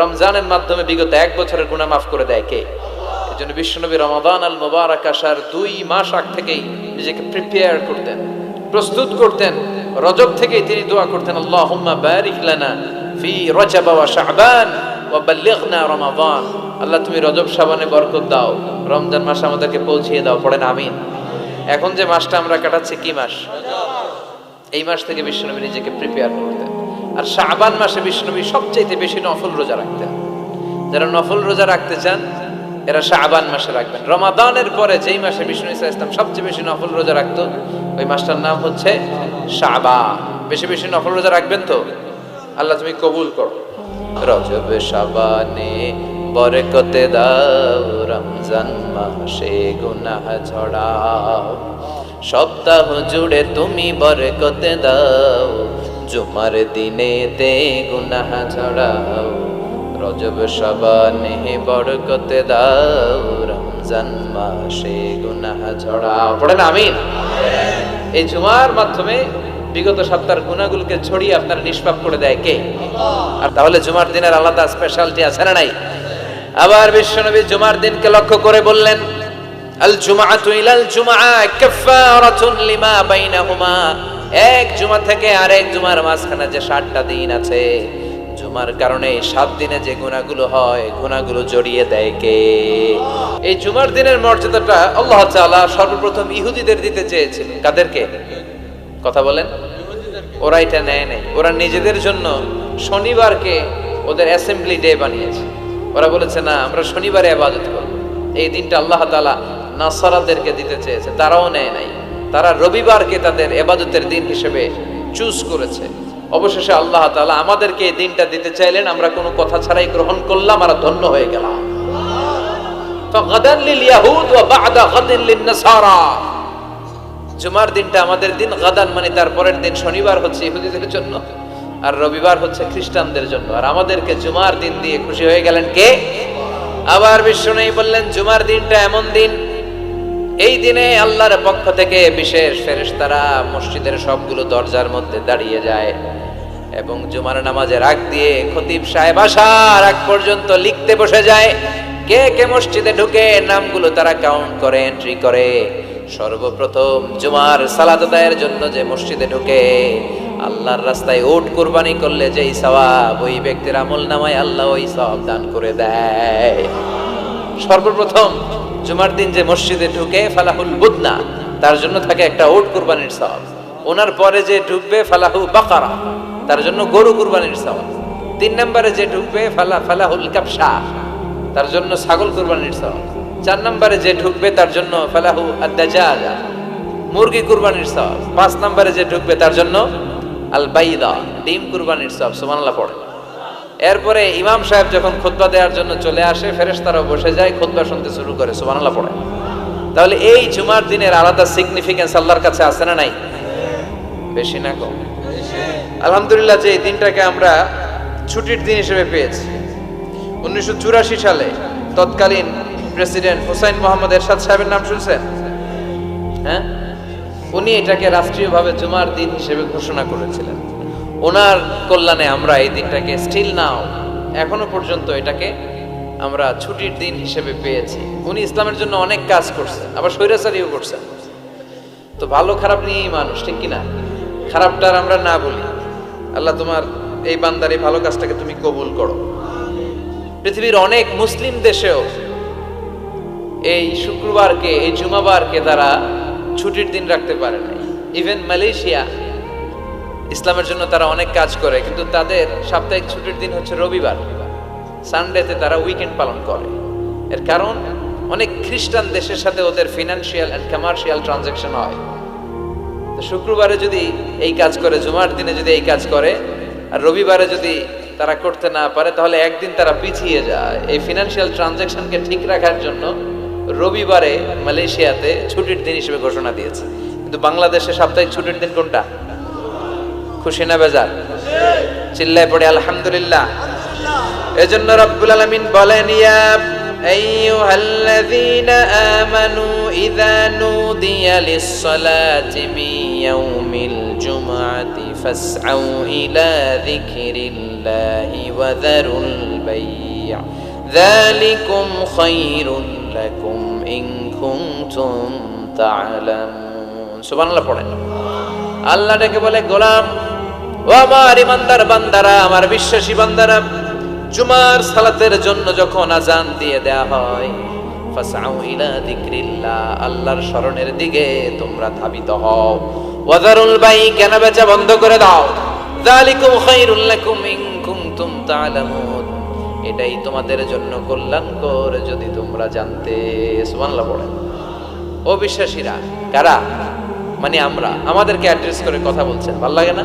রমজানের মাধ্যমে বিগত এক বছরের গুনাহ মাফ করে দেয় কে? এই জন্য বিশ্বনবী রমাদান আল মোবারক আসার দুই মাস আগ থেকেই নিজেকে প্রিপেয়ার করতেন, প্রস্তুত করতেন। রজব থেকেই তিনি দোয়া করতেন, আল্লাহুম্মা বারিক লানা ফি রজব ওয়া শাবান ওয়া বাল্লিগনা রমাদান। আল্লাহ তুমি রজব, শাবানে বরকত দাও। রমজান মাস আমাদেরকে পৌঁছিয়ে দাও, পড়েন আমিন। এখন যে মাসটা আমরা কাটাচ্ছি, কি মাস? এই মাস থেকে বিশ্বনবী নিজেকে প্রিপেয়ার করতেন। আর শাবান মাসে বিশ্বনবী সবচাইতে বেশি নফল রোজা রাখতেন যারা নফল রোজা রাখতে চান, এরা শাবান মাসে রাখবেন। রমাদানের পরে যেই মাসে বিষ্ণু ইসা ইসলাম সবচেয়ে বেশি নফল রোজা রাখতো, ওই মাসটার নাম হচ্ছে শাবান। বেশি বেশি নফল রোজা রাখবেন তো? আল্লাহ তুমি কবুল করো। রজব শাবানে বরকতে দাও, রমজান মাসে গুনাহ ঝড়াও সপ্তাহ জুড়ে তুমি বরকতে দাও জুমার দিনেতে গুনাহ ঝড়াও রজব শাবানে বরকতে দাও, রমজান মাসে গুনাহ ঝড়াও পড়েন আমিন? এই জুমার মাধ্যমে বিগত সপ্তাহের গুণাগুলোকে ছড়িয়ে আপনার নিষ্পাপ করে দেয় কে? আর তাহলে জুমার দিনের আলাদা স্পেশালিটি আছে না নাই? আবার বিশ্বনবী জুমার দিনকে লক্ষ্য করে বললেন, আল জুমাআতু ইলাল জুমআ কাফফারাতুন লিমা বাইনাহুমা। এক জুমা থেকে আরেক জুমার মাঝখানে যে সাতটা দিন আছে, জুমার কারণে সাত দিনে যে গুণাগুলো হয়, গুণাগুলো জড়িয়ে দেয় কে? এই জুমার দিনের মর্যাদাটা আল্লাহ তাআলা সর্বপ্রথম ইহুদিদের দিতে চেয়েছিল কাদেরকে? কথা বলেন। ওরা এটা নেয় নাই। ওরা নিজেদের জন্য শনিবারকে ওদের অ্যাসেম্বলি ডে বানিয়েছে। ওরা বলেছে, না, আমরা শনিবারে আবাদত করব। এই দিনটা আল্লাহ তাআলা নাসারাদেরকে দিতে চেয়েছে। তারাও নেয় নাই। তারা রবিবারকে তাদের এবাদতের দিন হিসেবে চুজ করেছে। অবশেষে আল্লাহ তালা আমাদেরকে এই দিনটা দিতে চাইলেন, আমরা কোনো কথা ছাড়াই গ্রহণ করলাম আর ধন্য হয়ে গেলাম। জুমার দিনটা আমাদের দিন, গাদান মানে তার পরের দিন, শনিবার হচ্ছে ইহুদিদের জন্য আর রবিবার হচ্ছে খ্রিস্টানদের জন্য। আর আমাদেরকে জুমার দিন দিয়ে খুশি হয়ে গেলেন কে? আবার বিশ্ব নেই বললেন, জুমার দিনটা এমন দিন এই দিনে আল্লাহর পক্ষ থেকে বিশেষ ফেরেশতারা মসজিদের সবগুলো দরজার মধ্যে দাঁড়িয়ে যায় এবং জুমার নামাজের আগ দিয়ে খতিব সাহেব আসার আগ পর্যন্ত লিখতে বসে যায়। কে কে মসজিদে ঢুকে নামগুলো তারা কাউন্ট করে এন্ট্রি করে। সর্বপ্রথম জুমার সালাত আদায়ের জন্য যে মসজিদে ঢুকে, আল্লাহর রাস্তায় ওট কুরবানি করলে যেই সওয়াব, ওই ব্যক্তির আমল নামায় আল্লাহ ওই সওয়াব দান করে দেয়। সর্বপ্রথম জুমার দিন যে মসজিদে ঢুকে ফালাহুল বুদনা, তার জন্য থাকে একটা ওট কুরবানির সওয়াব। ওনার পরে যে ঢুকবে ফালাহু বাকারা, তার জন্য গরু কুরবানির সওয়াব। তিন নম্বরে যে ঢুকবে ফালা ফালাহুল কাপসা তার জন্য ছাগল কুরবানির সওয়াব। চার নম্বরে যে ঢুকবে, তার জন্য ফালাহু আদাজাজা মুরগি কুরবানির সওয়াব। পাঁচ নম্বরে যে ঢুকবে, তার জন্য আল বাইদা ডিম কুরবানির সওয়াব। সুবহানাল্লাহ পড়ে এরপরে ইমাম সাহেব যখন খুতবা দেওয়ার জন্য চলে আসে ফেরেশতারা বসে যায়, খুতবা শুনতে শুরু করে, সুবহানাল্লাহ পড়ে। তাহলে এই জুমার দিনের আলাদা সিগনিফিকেন্স আল্লাহর কাছে আছে না নাই? বেশি না কম। আলহামদুলিল্লাহ, যে এই দিনটাকে আমরা ছুটির দিন হিসেবে পেয়েছি, উনিশশো চুরাশি সালে তৎকালীন প্রেসিডেন্ট হুসাইন মোহাম্মদ এরশাদ সাহেবের নাম শুনছেন? হ্যাঁ? উনি এটাকে রাষ্ট্রীয়ভাবে জুমার দিন হিসেবে ঘোষণা করেছিলেন। ওনার কল্যাণে আমরা এই দিনটাকে স্টিল নাও এখনও পর্যন্ত এটাকে আমরা ছুটির দিন হিসেবে পেয়েছি। উনি ইসলামের জন্য অনেক কাজ করছেন আবার স্বৈরাচারীও করছেন তো ভালো খারাপ নিয়েই মানুষ, ঠিক কিনা? খারাপটার আমরা না বলি। আল্লাহ তোমার এই বান্দার এই ভালো কাজটাকে তুমি কবুল করো। পৃথিবীর অনেক মুসলিম দেশেও এই শুক্রবারকে, এই জুমাবারকে তারা ছুটির দিন রাখতে পারে নাই। ইভেন মালয়েশিয়া ইসলামের জন্য তারা অনেক কাজ করে, কিন্তু তাদের সাপ্তাহিক ছুটির দিন হচ্ছে রবিবার। সানডেতে তারা উইকেন্ড পালন করে। এর কারণ, অনেক খ্রিস্টান দেশের সাথে ওদের ফিনান্সিয়াল অ্যান্ড কমার্শিয়াল ট্রানজ্যাকশন হয়। তো শুক্রবারে যদি এই কাজ করে, জুমার দিনে যদি এই কাজ করে, আর রবিবারে যদি তারা করতে না পারে, তাহলে একদিন তারা পিছিয়ে যায়। এই ফিনান্সিয়াল ট্রানজ্যাকশনকে ঠিক রাখার জন্য রবিবারে মালয়েশিয়াতে ছুটির দিন হিসেবে ঘোষণা দিয়েছে। কিন্তু বাংলাদেশে সাপ্তাহিক ছুটির দিন কোনটা? খুশি না বেজার চিল্লায় পড়ে আলহামদুলিল্লাহ এজন্য রব্বুল আলামিন বলেন ইয়া আইয়ুহাল্লাযীনা আমানু ইযা নুদিয়া লিস-সালাতি মিন ইয়াউমিল জুমআতি فاسعوا إلى ذكر الله وذروا البيع ذلكم خير لكم إن كنتم تعلمون سبحان الله পড়েন আল্লাহ ডেকে বলে গোলাম ও আমার ইমানদার বান্দারা, আমার বিশ্বাসী বান্দারা, জুমার সালাতের জন্য যখন আজান দিয়ে দেয়া হয়, ফাসাউ ইলা যিকরিল্লাহ, আল্লাহর স্মরণের দিকে তোমরা ধাবিত হও। ওয়াজারুল বাই কেন বেচা বন্ধ করে দাও? যালিকুম খায়রুল লাকুম ইন কুনতুম তা'লামুন এটাই তোমাদের জন্য কল্যাণকর যদি তোমরা জানতে, সুবহানাল্লাহ পড়েন ও বিশ্বাসীরা, কারা? মানে আমরা। আমাদেরকে অ্যাড্রেস করে কথা বলছেন। ভালো লাগে না?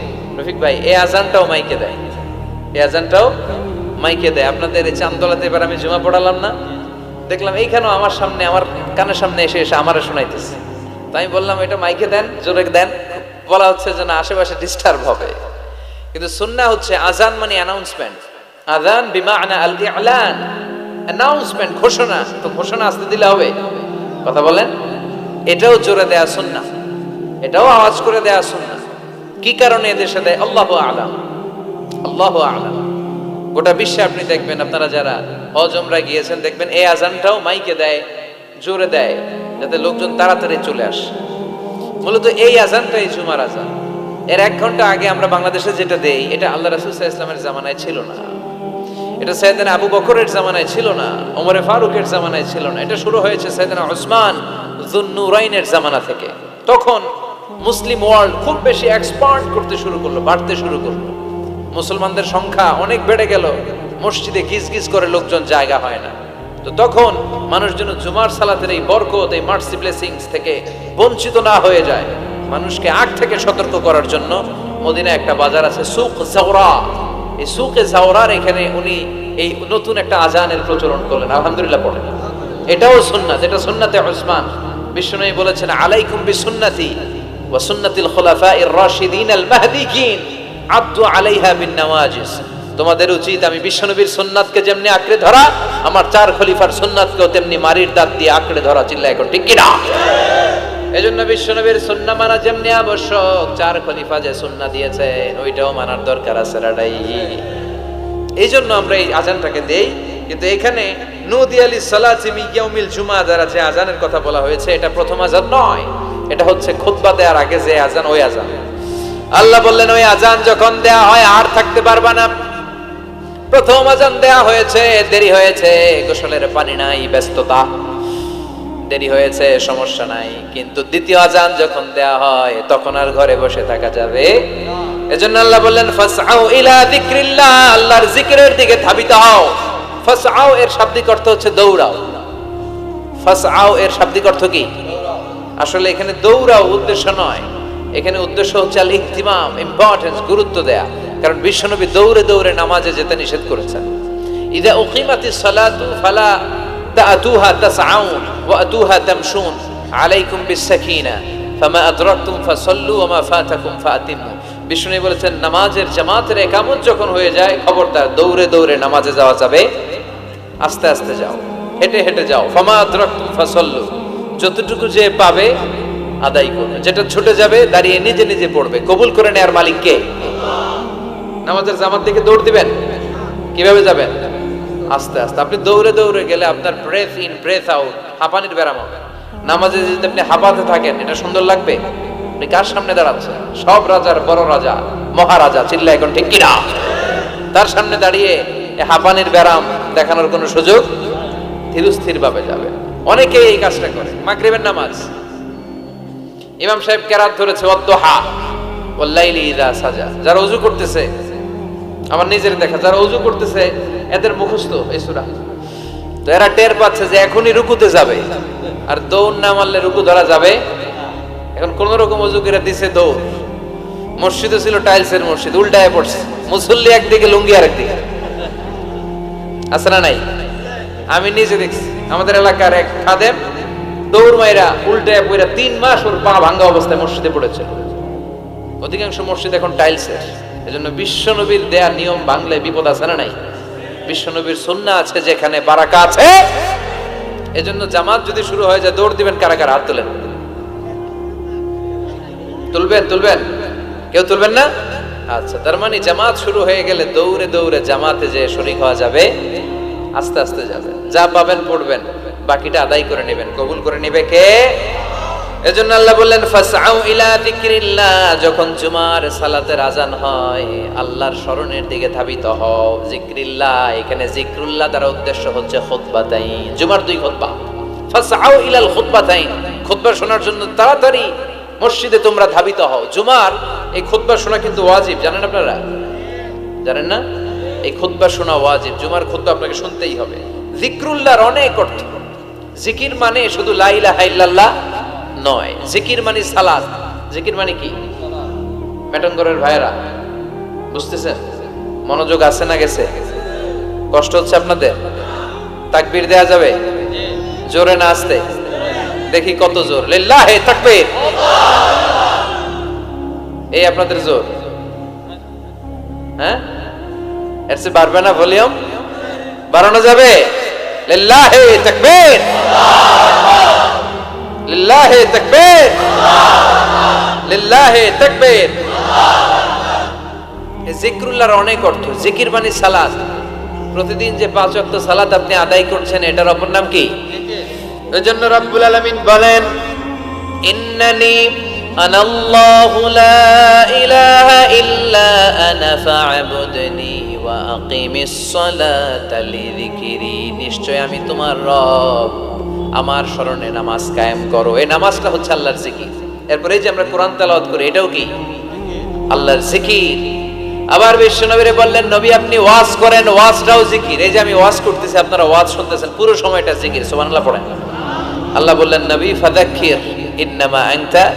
রফিক ভাই, এই আজানটাও মাইকে দেয়। এই আজানটাও মাইকে দেয়। আপনাদের এই চান্দোলাতে এবার আমি জুমা পড়ালাম না। দেখলাম এইখানেও আমার সামনে, আমার কানের সামনে এসে এসে আমারে শোনাইতেছে। তো আমি বললাম, এটা মাইকে দেন, জোরে দেন। বলা হচ্ছে যে না আশেপাশে ডিস্টার্ব হবে। কিন্তু সুন্না হচ্ছে আজান মানে অ্যানাউন্সমেন্ট আজান বিমা আনা আল ইলান অ্যানাউন্সমেন্ট ঘোষণা। তো ঘোষণা আসতে দিলে হবে। কথা বলেন? এটাও জোরে দেয়া সুন্না এটাও আওয়াজ করে দেয়া সুন্না কি কারণে এদেশে দেয় আল্লাহ আলাম। আল্লাহ আলাম। গোটা বিশ্বে আপনি দেখবেন, আপনারা যারা হজমরা গিয়েছেন, দেখবেন এই আজানটাও মাইকে দেয়, জোরে দেয়, যাতে লোকজন তাড়াতাড়ি চলে আসে। মূলত এই আজানটাই জুমার আজান। এর এক ঘণ্টা আগে আমরা বাংলাদেশে যেটা দেই, এটা আল্লাহ রাসুল ইসলামের জামানায় ছিল না। এটা সৈয়দান আবু বকরের জামানায় ছিল না, ওমরে ফারুকের জামানায় ছিল না। এটা শুরু হয়েছে সৈয়দান ওসমান জুন্নুরাইনের জামানা থেকে। তখন মুসলিম ওয়ার্ল্ড খুব বেশি এক্সপান্ড করতে শুরু করল, বাড়তে শুরু করল। মুসলমানদের সংখ্যা অনেক বেড়ে গেল, মসজিদে গিজ গিজ করে লোকজন জায়গা হয় না। তো তখন মানুষ যেন জুমার সালাতের এই বরকত, এই মার্সি ব্লেসিংস থেকে বঞ্চিত না হয়ে যায়। মানুষকে আগ থেকে সতর্ক করার জন্য মদিনা একটা বাজার আছে সুখ জাওরা। এই সুকে জাওরার এখানে উনি এই নতুন একটা আজানের প্রচলন করলেন। আলহামদুলিল্লাহ পড়েন। এটাও সুন্নাত, এটা সুন্নাতে ওসমান। বিষ্ণু বলেছেন, আলাইকুম বিসুন্নতি। আল আব্দু তোমাদের উচিত আমি বিশ্বনবীর সুন্নাতকে যেমনি আঁকড়ে ধরা, আমার চার খলিফার সুন্নাতকেও তেমনি মারির দাঁত দিয়ে আঁকড়ে ধরা, চিল্লা, এখন ঠিক কিনা? এজন্য বিশ্বনবীর সুন্না মানা যেমনি আবশ্যক, চার খলিফা যে সুন্না দিয়েছেন, ওইটাও মানার দরকার আছে রাডাই। এই জন্য আমরা এই আজানটাকে দেই, কিন্তু এখানে নদী আলী সালাজিমি ইয়াউমিল জুমা, যারা যে আজানের কথা বলা হয়েছে, এটা প্রথম আজান নয়। এটা হচ্ছে খুতবা দেওয়ার আগে যে আজান ওই আজান আল্লাহ বললেন, ওই আজান যখন দেয়া হয়, আর থাকতে পারবা না। প্রথম আজান দেয়া হয়েছে, দেরি হয়েছে, গোসলের পানি নাই, ব্যস্ততা। দেরি হয়েছে, সমস্যা নাই। কিন্তু দ্বিতীয় আজান যখন দেয়া হয়, তখন আর ঘরে বসে থাকা যাবে। এজন্য আল্লাহ বললেন, ফাসআউ ইলা যিকরিল্লাহ। আল্লাহর জিকিরের দিকে ধাবিত হও। ফাসআউ এর শাব্দিক অর্থ হচ্ছে দৌড়াও। ফাসআউ এর শাব্দিক অর্থ কি? আসলে এখানে দৌড়াও উদ্দেশ্য নয়। এখানে উদ্দেশ্য হচ্ছে আল ইহতিমাম ইম্পর্টেন্স গুরুত্ব দেয়া। কারণ বিশ্বনবী দৌড়ে দৌড়ে নামাজে যেতে নিষেধ করেছেন। ইদা উকিমাতিস সালাতু ফালা তাআতুহা তাসআউন ওয়া আতুহা তামশুন আলাইকুম বিসাকিনা ফামা আদরাকতুম ফাসাল্লু ওয়া মা ফাতাকুম ফাতিমু বিষ্ণু বলেছেন, নামাজের জামাতের একামত যখন হয়ে যায়, খবরদার, দৌড়ে দৌড়ে নামাজে যাওয়া যাবে। আস্তে আস্তে যাও। হেঁটে হেঁটে যাও। ফামা আদরাকতুম ফাসাল্লু। যতটুকু যে পাবে আদায় করবে। যেটা ছুটে যাবে, দাঁড়িয়ে নিজে নিজে পড়বে। কবুল করে নেয়ার মালিক কে? নামাজের জামাত দিকে দৌড় দিবেন? কীভাবে যাবেন? আস্তে আস্তে। আপনি দৌড়ে দৌড়ে গেলে আপনার ব্রেথ ইন ব্রেথ আউট হাঁপানির ব্যারাম হবে। নামাজে যদি আপনি হাঁপাতে থাকেন, এটা সুন্দর লাগবে? আপনি কার সামনে দাঁড়াচ্ছেন? সব রাজার বড় রাজা, মহারাজা চিল্লা এখন ঠিক কিনা? তার সামনে দাঁড়িয়ে হাঁপানির ব্যারাম দেখানোর কোনো সুযোগ? ধীরস্থির ভাবে যাবে অনেকে এই কাজটা করে, মাগরিবের নামাজ। ইমাম সাহেব কেরাত ধরেছে অদ্দোহা ইদা সাজা। যারা উজু করতেছে, আমার নিজের দেখা, যারা উজু করতেছে, এদের মুখস্থ এই সূরা। তো এরা টের পাচ্ছে যে এখনই রুকুতে যাবে। আর দৌড় না মারলে রুকু ধরা যাবে এখন কোন রকম উজু করে দিছে দৌড়। মসজিদও ছিল টাইলসের মসজিদ, উল্টায় পড়ছে। মুসল্লি একদিকে, লুঙ্গি আরেকদিকে। আছে না নাই? আমি নিজে দেখছি। আমাদের এলাকার এক খাদেম দৌড় মাইরা উল্টায় পড়া তিন মাস ওর পা ভাঙ্গা অবস্থায় মসজিদে পড়েছে অধিকাংশ মসজিদ এখন টাইলসের এজন্য বিশ্বনবীর দেয়া নিয়ম বাংলায় বিপদ আছে না নাই? বিশ্বনবীর সুন্না আছে যেখানে বারাকা আছে। এজন্য জামাত যদি শুরু হয়ে যায়, দৌড় দিবেন কারা কারা? হাত তোলেন। তুলবেন তুলবেন। কেউ তুলবেন না? আচ্ছা তার মানে জামাত শুরু হয়ে গেলে দৌড়ে দৌড়ে জামাতে যে শরিক হওয়া যাবে। আস্তে আস্তে যাবে যা পাবেন পড়বেন, বাকিটা আদায় করে নেবেন। কবুল করে নেবে কে? এজন্য আল্লাহ বললেন, ফাসআউ ইলা যিকরিল্লাহ। যখন জুমার সালাতের আজান হয়, আল্লাহর স্মরণের দিকে ধাবিত হও। যিকরিল্লাহ, এখানে যিকরুল্লাহ দ্বারা উদ্দেশ্য হচ্ছে খুতবা খুতবাতাইন, জুমার দুই খুতবা। ফাসআউ ইলাল খুতবাতাইন, খুতবা শোনার জন্য তাড়াতাড়ি মসজিদে তোমরা ধাবিত হও। জুমার এই খুতবা শোনা কিন্তু ওয়াজিব, জানেন আপনারা? জানেন না? এই খুতবা শোনা ওয়াজিব। জুমার খুতবা আপনাকে শুনতেই হবে। জিক্রুল্লাহর অনেক অর্থ। জিকির মানে শুধু লা ইলাহা ইল্লাল্লাহ নয়। জিকির মানে সালাত। জিকির মানে কি? মেটনগরের ভাইরা বুঝতেছেন? মনোযোগ আছে না গেছে? কষ্ট হচ্ছে আপনাদের? তাকবীর দেয়া যাবে? জোরে না আসতে? দেখি কত জোর। লিল্লাহে তাকবীর। এই আপনাদের জোর। হ্যাঁ? এর চেয়ে বাড়বে না ভলিউম? বাড়ানো যাবে? অনেক অর্থ। জিকির মানে প্রতিদিন যে পাঁচ ওয়াক্ত সালাত আপনি আদায় করছেন, এটার অপর নাম কি? এজন্য রব্বুল আলামিন বলেন, ইন্নানি ইল্লা নিশ্চয় আমি তোমার রব। আমার স্মরণে নামাজ কায়েম করো। এই নামাজটা হচ্ছে আল্লাহর জিকির। এরপরে যে আমরা কোরআন তেলাওয়াত করি, এটাও কি? আল্লাহর জিকির। আবার বিশ্বনবীরে বললেন, নবী, আপনি ওয়াজ করেন, ওয়াজটাও জিকির। এই যে আমি ওয়াজ করতেছি, আপনারা ওয়াজ শুনতেছেন পুরো সময়টা জিকির। সুবহানাল্লাহ পড়েন। আল্লাহ বললেন, নবী ফাদাক্কির ইন্নামা আনতা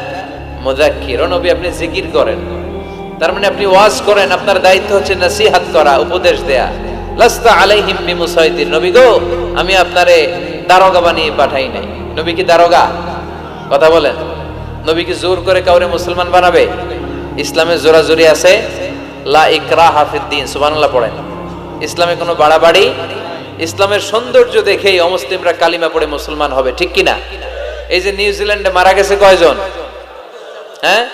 মুযাক্কির। ও নবী, আপনি জিকির করেন। তার মানে আপনি ওয়াজ করেন, আপনার দায়িত্ব হচ্ছে নসিহত করা, উপদেশ দেয়া। লাস্তা আলাইহিম বিমুসাইতির নবী গো, আমি আপনারে দারোগা বানিয়ে পাঠাই নাই। নবী কি দারোগা? কথা বলেন। নবী কি জোর করে কাউরে মুসলমান বানাবে? ইসলামে জোরাজুরি আছে? লা ইকরা হাফিদ্দিন সুবহানাল্লাহ পড়েন। ইসলামে কোনো বাড়াবাড়ি? ইসলামের সৌন্দর্য দেখেই অমুসলিমরা কালিমা পড়ে মুসলমান হবে, ঠিক কি না এই যে নিউজিল্যান্ডে মারা গেছে কয়জন? হ্যাঁ?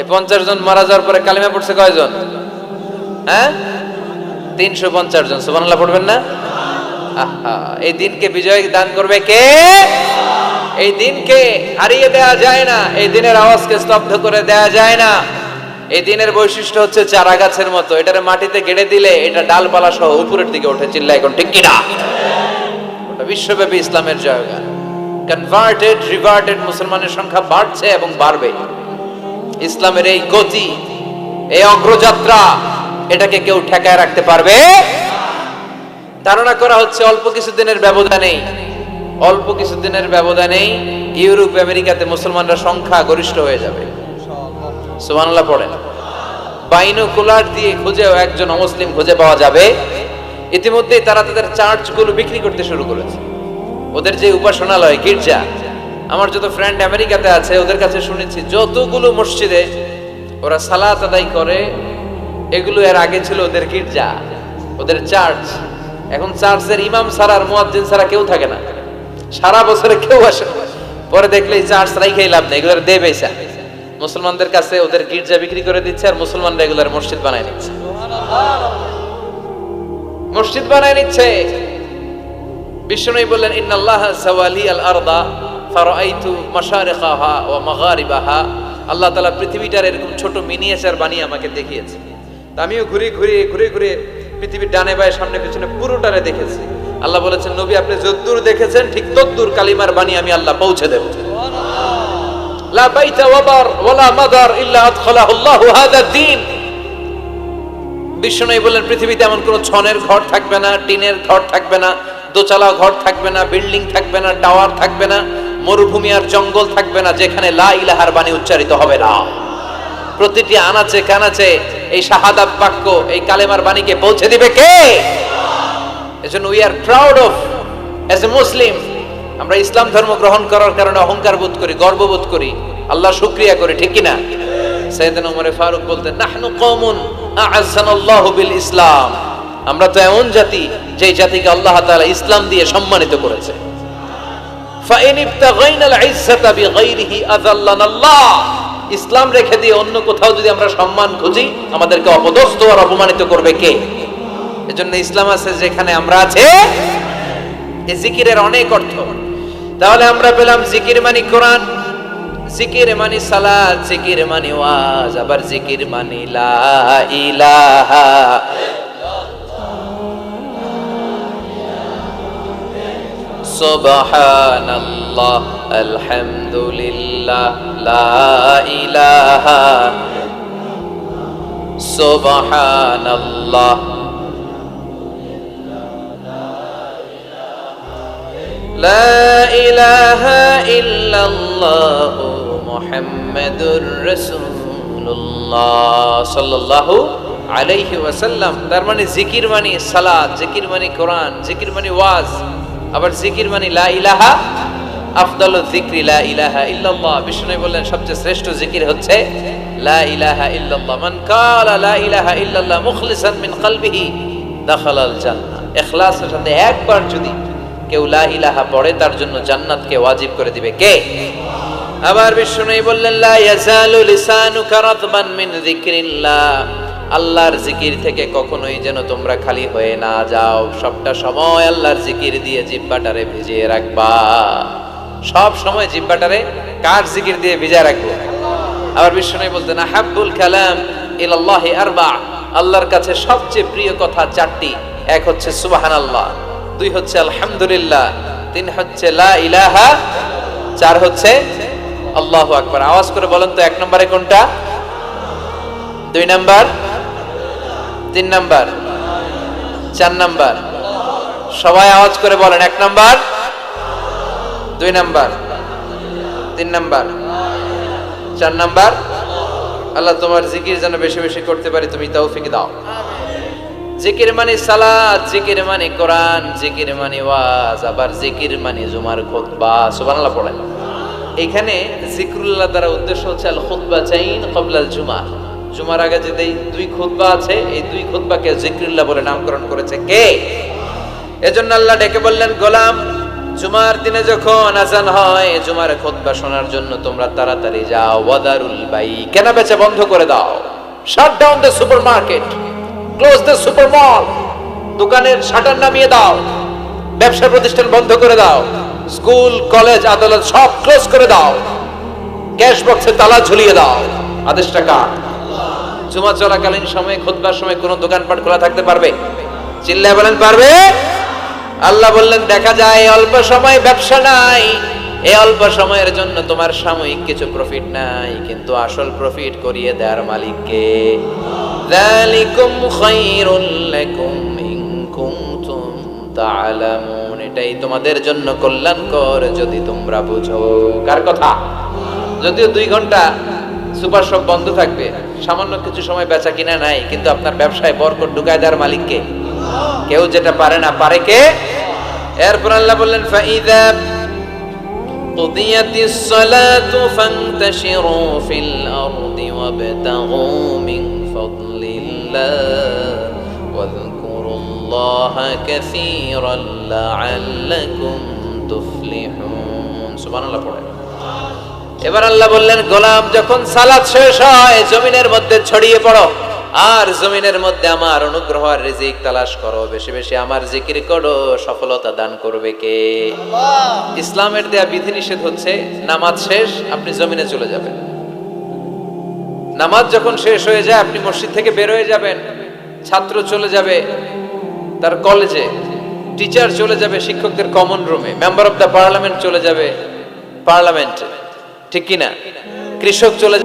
এই পঞ্চাশ জন মারা যাওয়ার পরে কালিমা পড়ছে কয়জন? হ্যাঁ? তিনশো পঞ্চাশ জন, সুবহানাল্লাহ পড়বেন না? আহা, এই দিনকে বিজয় দান করবে কে? এই দিনকে হারিয়ে দেয়া যায় না, এই দিনের আওয়াজকে স্তব্ধ করে দেয়া যায় না। এই দিনের বৈশিষ্ট্য হচ্ছে চারা গাছের মতো, এটার মাটিতে গেড়ে দিলে এটা ডালপালা সহ উপরের দিকে ওঠে চিল্লা এখন, ঠিক কিনা? ওটা বিশ্বব্যাপী ইসলামের জায়গা কনভার্টেড রিভার্টেড মুসলমানের সংখ্যা বাড়ছে এবং বাড়বে ইসলামের এই গতি, এই অগ্রযাত্রা, এটাকে কেউ ঠেকায় রাখতে পারবে? ধারণা করা হচ্ছে অল্প কিছুদিনের ব্যবধানেই, অল্প কিছুদিনের ব্যবধানেই ইউরোপ, আমেরিকাতে মুসলমানরা সংখ্যা গরিষ্ঠ হয়ে যাবে। সুবহানাল্লাহ পড়েন। বাইনোকুলার দিয়ে খুঁজেও একজন অমুসলিম খুঁজে পাওয়া যাবে। ইতিমধ্যেই তারা তাদের চার্চগুলো বিক্রি করতে শুরু করেছে। ওদের যে উপাসনালয়, গির্জা আমার যত ফ্রেন্ড আমেরিকাতে আছে, ওদের কাছে শুনেছি, যতগুলো মসজিদে ওরা সালাত আদায় করে, এগুলো এর আগে ছিল ওদের গির্জা, ওদের চার্চ এখন চার্চের ইমাম সারার মুয়াজ্জিন সারা কেউ থাকে না। সারা বছরে কেউ আসে না। পরে দেখলে এই চার্চ রাইখাই লাভ নেই, এগুলোর দে পয়সা মুসলমানদের কাছে ওদের গির্জা বিক্রি করে দিচ্ছে আর মুসলমানরা এগুলোর মসজিদ বানায় নিচ্ছে। মসজিদ বানায় নিচ্ছে। বিষ্ণু বললেন, ইন্নাল্লাহ সাওয়ালি আল আরদা। ফারাআইতু মাশারিকাহা ওয়া মাগারিবাহা। আল্লাহ তাআলা পৃথিবীটার এরকম ছোট মিনিয়েচার বানিয়ে আমাকে দেখিয়েছে। তা আমিও ঘুরে ঘুরে ঘুরে ঘুরে পৃথিবীর ডানে বায়ে সামনে পিছনে পুরোটারে দেখেছি। আল্লাহ বলেছেন, নবী, আপনি যদ্দূর দেখেছেন, ঠিক তদ্দূর কালিমার বাণী আমি আল্লাহ পৌঁছে দেব। লা বাইতা ওয়াবার ওয়ালা মাদার ইল্লা আদখালাহু আল্লাহু হাদা দ্বীন। বিষ্ণু বললেন, পৃথিবীতে এমন কোনো ছনের ঘর থাকবে না, টিনের ঘর থাকবে না দোচালা ঘর থাকবে না, বিল্ডিং থাকবে না, টাওয়ার থাকবে না মরুভূমি আর জঙ্গল থাকবে না যেখানে লা ইলাহার বাণী উচ্চারিত হবে না। প্রতিটি আনাচে কানাচে এই শাহাদাত বাক্য, এই কালেমার বাণীকে পৌঁছে দিবে কে? এজন্য we are proud of as a Muslim আমরা ইসলাম ধর্ম গ্রহণ করার কারণে অহংকার বোধ করি গর্ববোধ করি, আল্লাহ শুক্রিয়া করি, ঠিক কিনা? সৈয়দিন ওমরে ফারুক বলতেন, নাহনু কওমুন আ'আজ্জানাল্লাহু বিল ইসলাম। আমরা তো এমন জাতি যে জাতিকে আল্লাহ তাআলা ইসলাম দিয়ে সম্মানিত করেছে। ইসলাম রেখে দিয়ে অন্য কোথাও যদি আমরা সম্মান খুঁজি, আমাদেরকে অপদস্থ আর অপমানিত করবে কে? এজন্য ইসলাম আছে যেখানে আমরা আছে। এই জিকিরের অনেক অর্থ। তাহলে আমরা পেলাম জিকির মানি কোরআন, জিকির মানি সালাত, জিকির মানি ওয়াজ, আবার জিকির মানি লা ইলাহা সুবহানাল্লাহ আলহামদুলিল্লাহ লা ইলাহা সুবহানাল্লাহ لا إله إلا الله محمد رسول الله صلى الله আলাইহি ওয়াসাল্লাম তার মানে জিকির মানে সালাত জিকির মানে কোরআন জিকির মানে ওয়াজ আবার জিকির মানে লা ইলাহা, আফদালু যিকরি লা ইলাহা ইল্লাল্লাহ। বিষ্ণু বললেন, সবচেয়ে শ্রেষ্ঠ জিকির হচ্ছে লা ইলাহা ইল্লাল্লাহ। মান কালা লা ইলাহা ইল্লাল্লাহ মুখলিসান মিন কলবিহি, দাখালাল জান্নাহ। ইখলাসের সাথে একবার যদি কেউ লা ইলাহা পড়ে, তার জন্য জান্নাতকে ওয়াজিব করে দিবে কে? আবার বিষ্ণু বললেন, লা ইয়াজালু লিসানুকা রাতবান মিন যিকরিল্লাহ। আল্লাহর জিকির থেকে কখনোই যেন তোমরা খালি হয়ে না যাও। সবটা সময় আল্লাহর জিকির দিয়ে জিব্বাটারে ভিজিয়ে রাখবা। সব সময় জিব্বাটারে কার জিকির দিয়ে ভিজিয়ে রাখব? আবার বিষ্ণু বলতেন হাব্বুল কালাম ইলাল্লাহি আরবা। আল্লাহর কাছে সবচেয়ে প্রিয় কথা চারটি। এক হচ্ছে সুবাহান আল্লাহ দুই হচ্ছে আলহামদুলিল্লাহ, তিন হচ্ছে লা ইলাহা, চার হচ্ছে আল্লাহ আকবার। আওয়াজ করে বলেন তো, এক নম্বরে কোনটা? দুই নাম্বার? তিন নাম্বার, চার নাম্বার। সবাই আওয়াজ করে বলেন, এক নাম্বার, দুই নাম্বার, তিন নাম্বার, চার নাম্বার। আল্লাহ তোমার জিকির যেন বেশি বেশি করতে পারি, তুমি তৌফিক দাও। জিকির মানে সালাত, জিকির মানে কোরআন, জিকির মানে ওয়াজ, আবার জিকির মানে জুমার খুতবা, সুবহানাল্লাহ পড়েন। এখানে জিকরুল্লাহ দ্বারা উদ্দেশ্য হচ্ছে আল খুতবা চাইন কবলাল জুমা জুমার আগে যে দুই খুতবা আছে, এই দুই খুতবাকে জিকরুল্লাহ বলে নামকরণ করেছে কে? এজন্য আল্লাহ ডেকে বললেন, গোলাম, জুমার দিনে যখন আজান হয়, জুমার খুতবা শোনার জন্য তোমরা তাড়াতাড়ি যাও, ওয়াদারুল বাই কেনা বেচা বন্ধ করে দাও। Shut down the super market close the super mall দোকানের শাটার নামিয়ে দাও, ব্যবসা প্রতিষ্ঠান বন্ধ করে দাও, স্কুল, কলেজ, আদালত সব ক্লোজ করে দাও ক্যাশ বক্সে তালা ঝুলিয়ে দাও। আদেশটা কার? জুমা চলাকালীন সময়ে, খুতবার সময় কোনো দোকানপাট খোলা থাকতে পারবে? চিল্লায় বলেন, পারবে? আল্লাহ বললেন, দেখা যায় অল্প সময় ব্যবসা নাই। এই অল্প সময়ের জন্য তোমার সাময়িক কিছু প্রফিট নাই, কিন্তু আসল প্রফিট করিয়ে দেয়ার মালিককে। এটাই তোমাদের জন্য কল্যাণকর, যদি তোমরা বুঝো। কার কথা? যদিও দুই ঘণ্টা সুপার শপ বন্ধ থাকবে সামান্য কিছু সময় বেচা কিনা নাই কিন্তু আপনার ব্যবসায় বরকত ঢুকায় দেওয়ার মালিককে কেউ যেটা পারে না পারে কে এরপর আল্লাহ বললেন ফাইদা قضيت الصلاة فانتشروا في الأرض وابتغوا من فضل الله واذكروا الله كثيرا لعلكم تفلحون سبحان الله পড়েন এবার আল্লাহ বললেন গোলাম যখন সালাত শেষ হয় জমিনের মধ্যে ছড়িয়ে পড়ো। আর জমিনের মধ্যে আমার অনুগ্রহ আর রিজিক তালাশ করো। বেশি বেশি আমার জিকির করো। সফলতা দান করবে কে? ইসলামের দেয়া বিধিনিষেধ হচ্ছে নামাজ শেষ আপনি জমিনে চলে যাবেন। নামাজ যখন শেষ হয়ে যায় আপনি মসজিদ থেকে বের হয়ে যাবেন। ছাত্র চলে যাবে তার কলেজে। টিচার চলে যাবে শিক্ষকদের কমন রুমে মেম্বার অফ দ্য পার্লামেন্ট চলে যাবে পার্লামেন্টে। ঠিক কিনা? কৃষক চলে